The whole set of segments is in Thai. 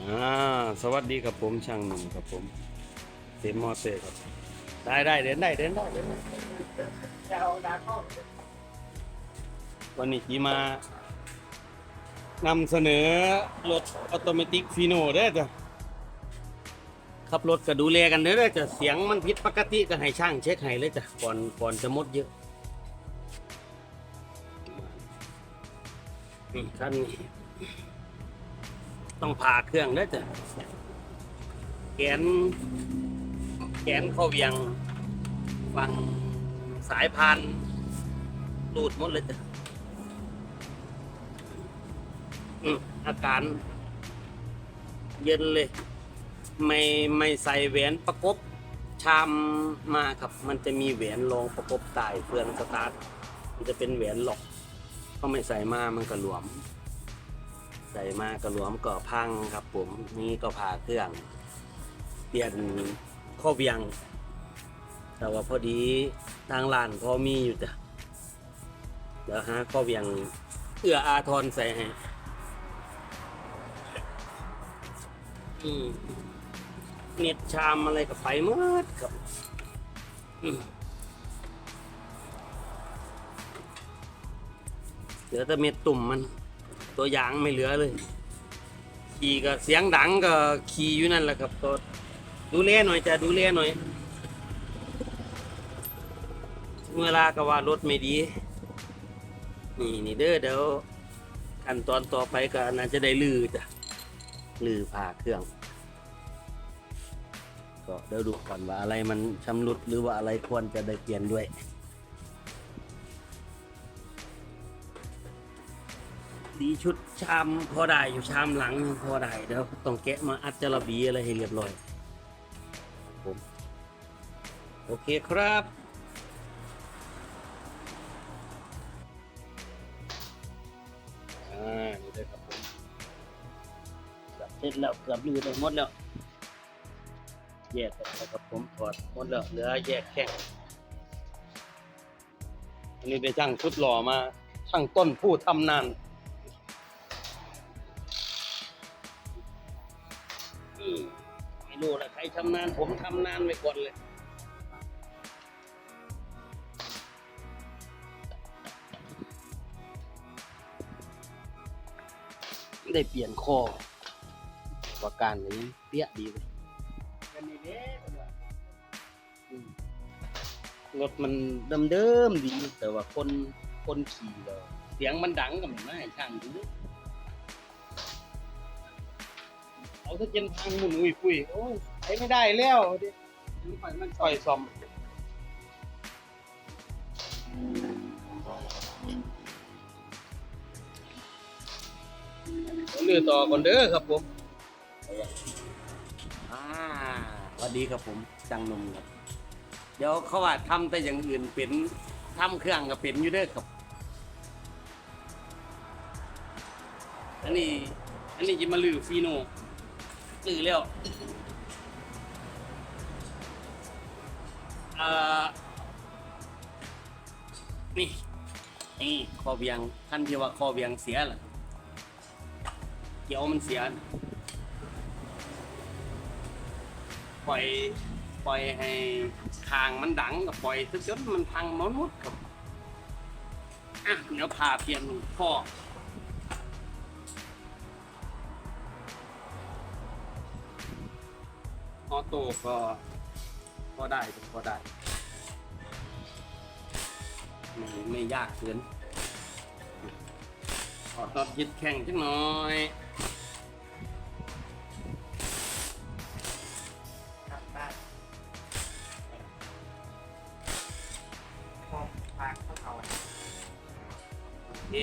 อ่าสวัสดีครับผมช่างหนุ่มครับผมเต็มมอเตอร์ครับ ได้ได้เดินได้เดินได้เดินได้วันนี้จีมานำเสนอรถออโตเมติกฟีโน่เด้จ้ะขับรถก็ดูแลกันเด้อเด้จ้ะเสียงมันผิดปกติก็ให้ช่างเช็คให้เลยจ้ะก่อนก่อนจะมดเยอะคันนี้ ต้องผ่าเครื่องแล้วจ้ะแขนแขนเข้าเวียงฟังสายพานรูดหมดเลยจ้ะอาการ เย็นเลย ไม่ไม่ใส่แหวนประกบชามมาครับ มันจะมีแหวนรองประกบใต้เฟื่องสตาร์ทมันจะเป็นแหวนหลอกก็ไม่ใส่มามันก็หลวม ใส่มากระหลวมก็พังครับ ผมนี่ก็ผ่าเครื่อง เปลี่ยนข้อเวียง แต่ว่าพอดีทางร้านพอมีอยู่จ้ะเดี๋ยวหาข้อเวียงเอื้ออาทรใส่ให้เน็ตชามอะไรก็ไปหมดครับเหลือแต่เม็ดตุ่มมัน ตัวยางไม่เหลือเลย ขี่ก็เสียงดังก็ขี่อยู่นั่นแหละครับก็ดูแลหน่อยจะดูแลหน่อยเมื่อลาก็ว่ารถไม่ดี นี่นี่เด้อเดี๋ยวขั้นตอนต่อไปก็น่าจะได้ลือจ้ะลือผ่าเครื่อง ก็เดี๋ยวดูก่อนว่าอะไรมันชำรุดหรือว่าอะไรควรจะได้เปลี่ยนด้วย ดีชุดชามพอได้อยู่ชามหลังพอได้เดี๋ยวต้องแกะมาอัดจระบีอะไรให้เรียบร้อยผมโอเคครับอ่านี่เลยครับผมกือบเสร็จแล้วเกือบลือไปหมดแล้วแยกนแล้วครับผมถอดหมดแล้วเหลือแยกแข้งอันนี้ได้ช่างชุดหล่อมาช่างต้นผู้ทำนาน ชำนาญผมทำนานไปก่อนเลย ได้เปลี่ยนคอว่าการนี้เปี้ยดีเลยอืมรถมันเดิมๆดี แต่ว่าคนคนขี่ก็เสียงมันดังกับมันไม่ให้ช่างดูเอาถ้าเจนพังหมุนอุ้ยปุ้ยโอ้ย ใช้ไม่ได้แล้วดิไฟมันต่อยซอมเรือต่อก่อนเด้อครับผมอ่าสวัสดีครับผมจังนมครับ เดี๋ยวเขาว่าทำแต่อย่างอื่นเป็นทำเครื่องก็เป็นอยู่เด้อครับ อันนี้ อันนี้จะมาลือฟีโนซื้อแล้ว เอ่อนี่นี่คอเบียงท่านที่ว่าคอเบียงเสียเหรอเกี่ยวมันเสีย ปล่อยปล่อยให้ทางมันดังกับปล่อยจนมันพังมดหมดครับอะเดี๋ยวพาเปลี่ยนพ่อออโต้ก็ ก็ได้ก็ได้ ไม่ไม่ยากเกินขอตอดยึดแข่งจังหน่อยโอเค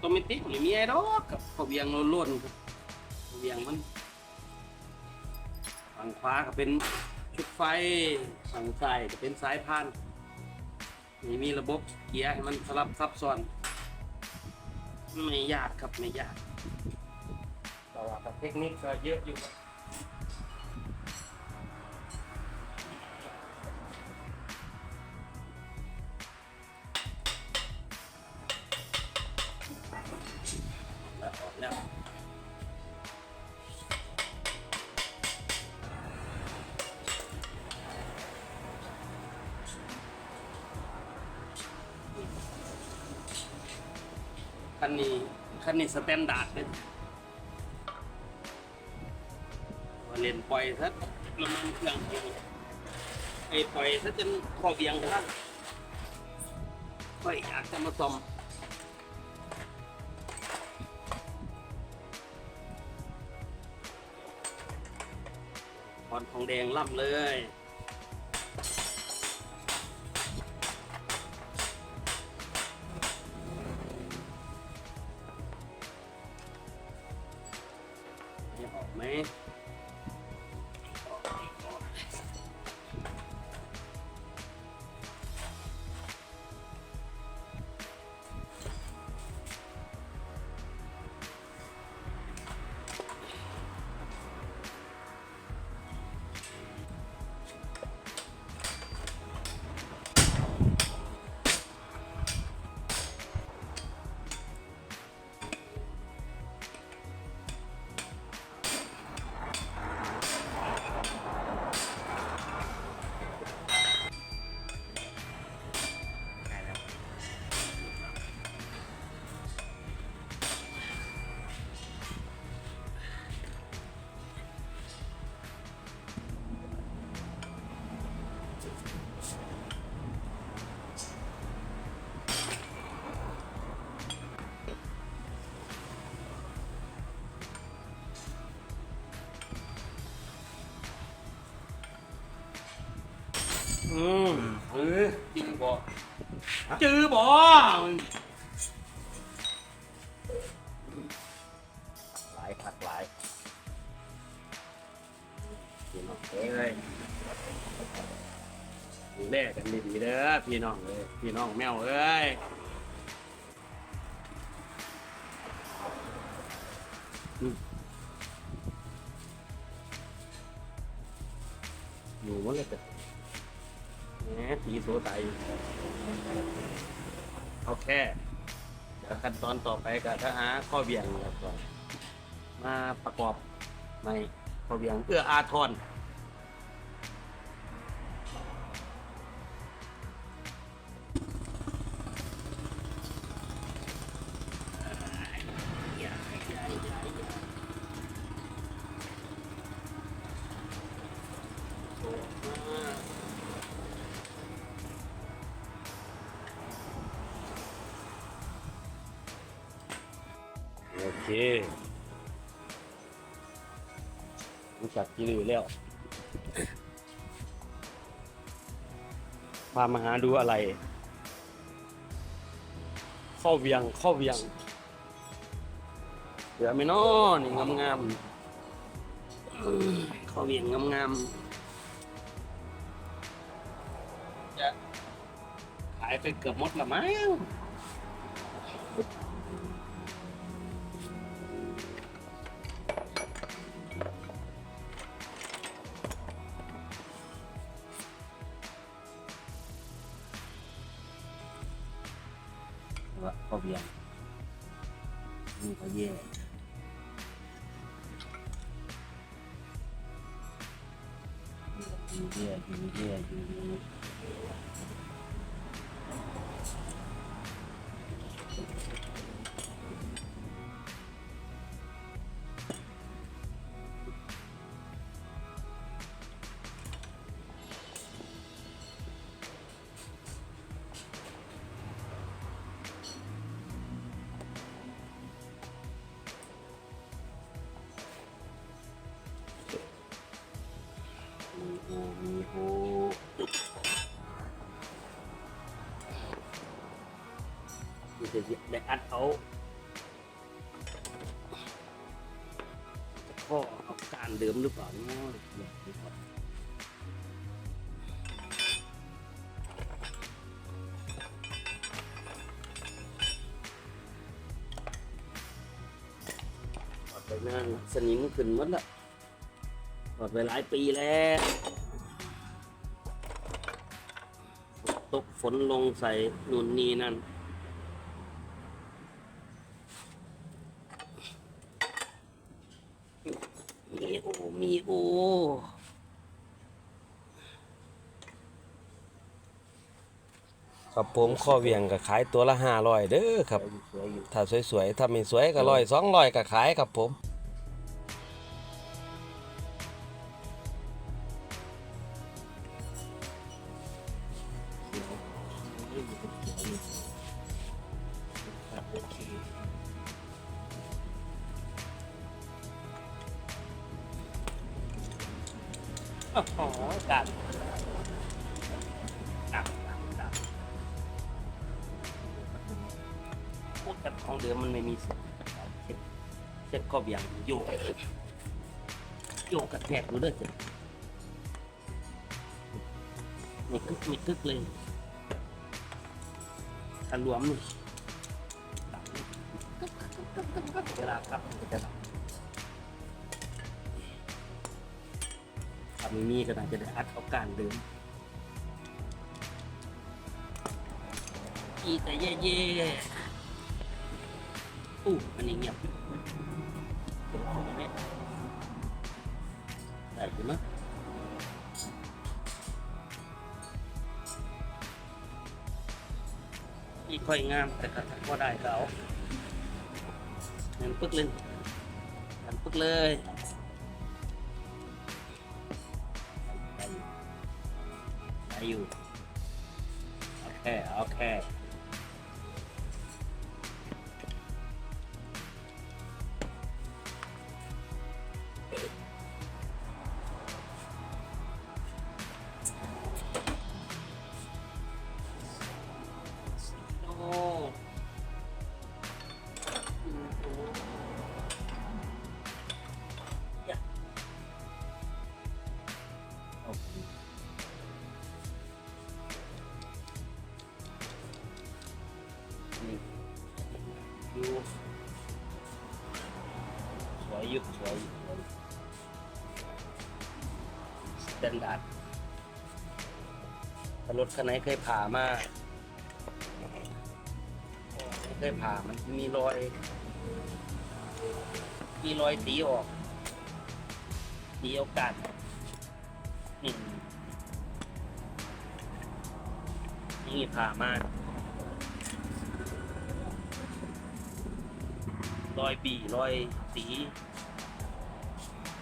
ตัวไม่ติดหรือมีไอ้ดอกกับเขาเบียงล้วนๆครับเขาเบียงมัน ฝั่งขวาก็เป็นชุดไฟฝั่งซ้ายก็เป็นสายพานนี่มีระบบเกียร์ให้มันสลับซับซ้อนไม่ยากครับไม่ยากแต่ว่าเทคนิคก็เยอะอยู่ครับ คันนี้คันนี้สแตนดาร์ดเลยว่าเล่นปล่อยซะล้วมันเครื่องเดียวไอ้ปล่อยซะจนคอเบียงครับก็อยากจะมาซ่อมพรทองแดงล่ำเลย ไจื้อบ่หลายขัดหลายพี่น้องเอ้ยดูแลกันดีๆเด้อพี่น้องเอ้ยพี่น้องแมวเอ้ยอืมอยู่หมดเลยแต่ แหมตีโสไตเอาแค่เดี๋ยวขั้นตอนต่อไปก็ถ้าหาข้อเบี่ยงแล้วก็มาประกอบในข้อเบี่ยงเอื้ออาทร รู้จักจีรีแล้ว พามาหาดูอะไร ข้อเวียง ข้อเวียง เหลือไม่นอนี่งามงามๆข้อเวียงงามงามๆจะขายไปเกือบหมดละมั้ง ว่าข้อเบียงนี่ก็แย่อ มีแต่ได้อัดเอาข้อเอาการเดิมหรือเปล่าเนาะไปนั่นสนิมขึ้นหมดละถอดไปหลายปีแล้วตกฝนลงใส่นู่นนี่นั่น โอ มีโอ ครับผมข้อเวียงก็ขายตัวละห้าร้อยเด้อครับสวยอยู่ถ้าสวยๆ ถ้าไม่สวยก็ร้อยสองร้อยก็ขายครับผม โอ้โหกัดดับดับดับพูดกันของเดิมมันไม่มีเส้นเส้นเส้นข้อเบี่ยงโยกโยกกระแทกดูเด้อเจ้ะมีกึกมีกึกเลยถ้ารวมนี่เวลาครับจะดับ ม่มีก็น่าจะได้อัดเอาการเดิมอีแต่เย่เย่ๆอู้มันยังเงียบอยู่เดี๋ยวเอาไปเนี่ยได้อยู่มั้ยอีค่อยงามแต่ก็พอได้ก็เอางั้นปึ๊กเลยงั้นปึ๊กเลย ได้อ แตนดาร์ดรถคันไหนเคยผ่ามาไม่เคยผ่ามันมีรอย มีรอยตีออกตีโอกาสนี่นี่ผ่ามาก รอยบีรอยสี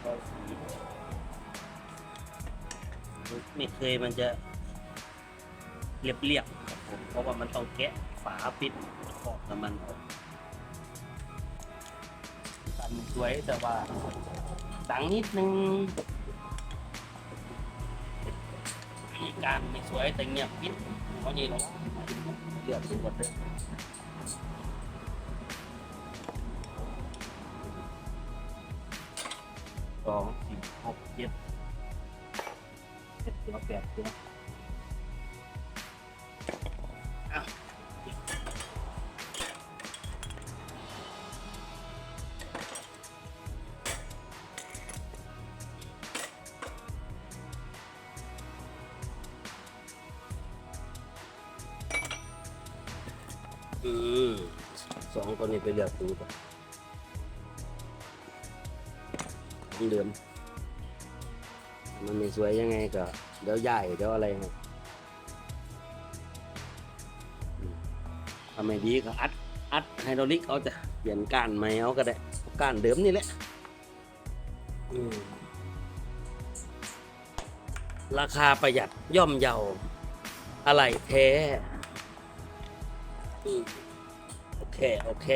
รอยสี ไม่เคยมันจะเรียบๆครับผมเพราะว่ามันต้องแกะฝาปิดขอบน้ำมันออกตันสวยแต่ว่าดังนิดนึงการไม่สวยแต่เงียบปิดเพราะนี่เราเลือกดูหมดเลย องตัวนี้ไปเลือกดูก่อนของเดิมมันไม่สวยยังไงก็เดี๋ยวใหญ่เดี๋ยวอะไรครับทำไม่ดีก็อัดอัดไฮดรอลิกเอาจะเปลี่ยนก้านใหม่เอาก็ได้ก้านเดิมนี่แหละราคาประหยัดย่อมเยาอะไรแท้อืมโอ เค โอเค